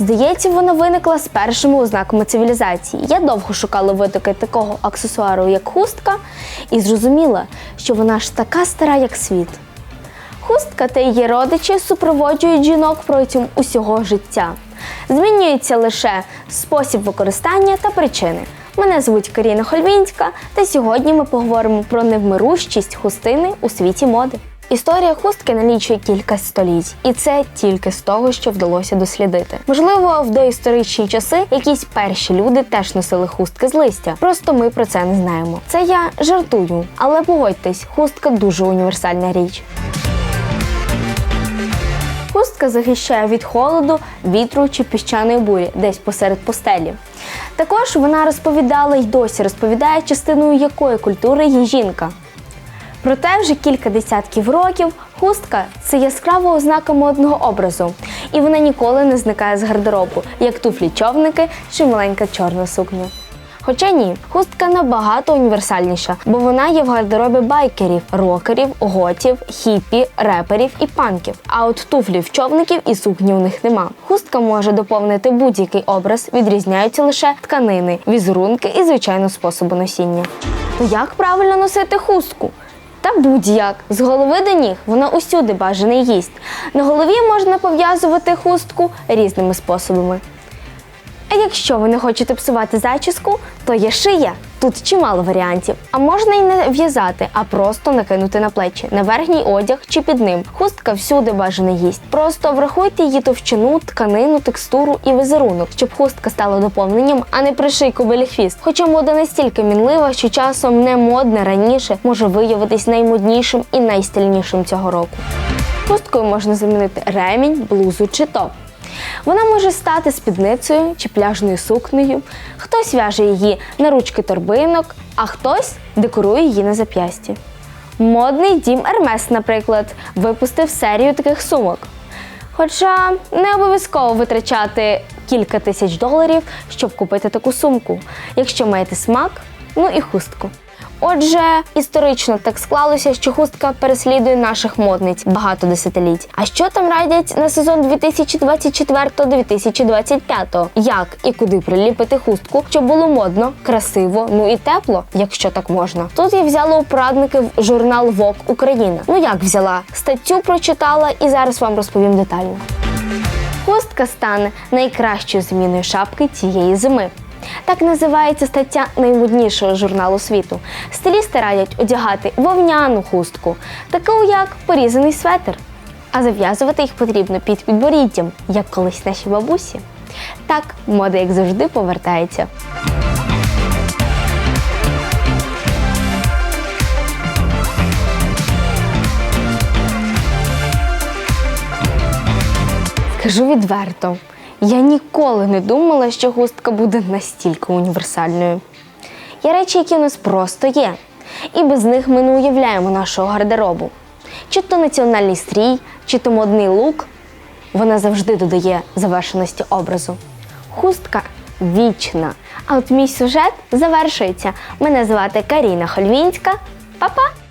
Здається, вона виникла з першими ознаками цивілізації. Я довго шукала витоки такого аксесуару, як хустка, і зрозуміла, що вона ж така стара, як світ. Хустка та її родичі супроводжують жінок протягом усього життя. Змінюється лише спосіб використання та причини. Мене звуть Каріна Хольвінська, та сьогодні ми поговоримо про невмирущість хустини у світі моди. Історія хустки налічує кілька століть, і це тільки з того, що вдалося дослідити. Можливо, в доісторичні часи якісь перші люди теж носили хустки з листя. Просто ми про це не знаємо. Це я жартую, але погодьтесь, хустка дуже універсальна річ. Хустка захищає від холоду, вітру чи піщаної бурі десь посеред постелі. Також вона розповідала й досі розповідає, частиною якої культури є жінка. Проте вже кілька десятків років хустка це яскрава ознака модного образу, і вона ніколи не зникає з гардеробу, як туфлі човники чи маленька чорна сукня. Хоча ні, хустка набагато універсальніша, бо вона є в гардеробі байкерів, рокерів, готів, хіпі, реперів і панків. А от туфлів, човників і сукні у них нема. Хустка може доповнити будь-який образ, відрізняються лише тканини, візерунки і звичайно способи носіння. То як правильно носити хустку? Та будь-як з голови до ніг вона усюди бажаний їсть. На голові можна пов'язувати хустку різними способами. А якщо ви не хочете псувати зачіску, то є шия. Тут чимало варіантів. А можна й не в'язати, а просто накинути на плечі, на верхній одяг чи під ним. Хустка всюди бажана їсть. Просто врахуйте її товщину, тканину, текстуру і візерунок, щоб хустка стала доповненням, а не приший кобилі хвіст. Хоча мода настільки мінлива, що часом не модне раніше може виявитись наймоднішим і найстильнішим цього року. Хусткою можна замінити ремінь, блузу чи топ. Вона може стати спідницею чи пляжною сукнею. Хтось в'яже її на ручки торбинок, а хтось декорує її на зап'ясті. Модний дім Ермес, наприклад, випустив серію таких сумок. Хоча не обов'язково витрачати кілька тисяч доларів, щоб купити таку сумку, якщо маєте смак, ну і хустку. Отже, історично так склалося, що хустка переслідує наших модниць багато десятиліть. А що там радять на сезон 2024-2025? Як і куди приліпити хустку, щоб було модно, красиво, ну і тепло, якщо так можна. Тут я взяла у порадники в журнал Vogue Україна. Ну як взяла? Статтю прочитала і зараз вам розповім детально. Хустка стане найкращою зміною шапки цієї зими. Так називається стаття наймоднішого журналу світу. Стилісти радять одягати вовняну хустку, таку як порізаний светр. А зав'язувати їх потрібно під підборіддям, як колись наші бабусі. Так, мода, як завжди, повертається. Скажу відверто, я ніколи не думала, що хустка буде настільки універсальною. Є речі, які у нас просто є, і без них ми не уявляємо нашого гардеробу. Чи то національний стрій, чи то модний лук, вона завжди додає завершеності образу. Хустка вічна. А от мій сюжет завершується. Мене звати Каріна Хольвінська. Па-па!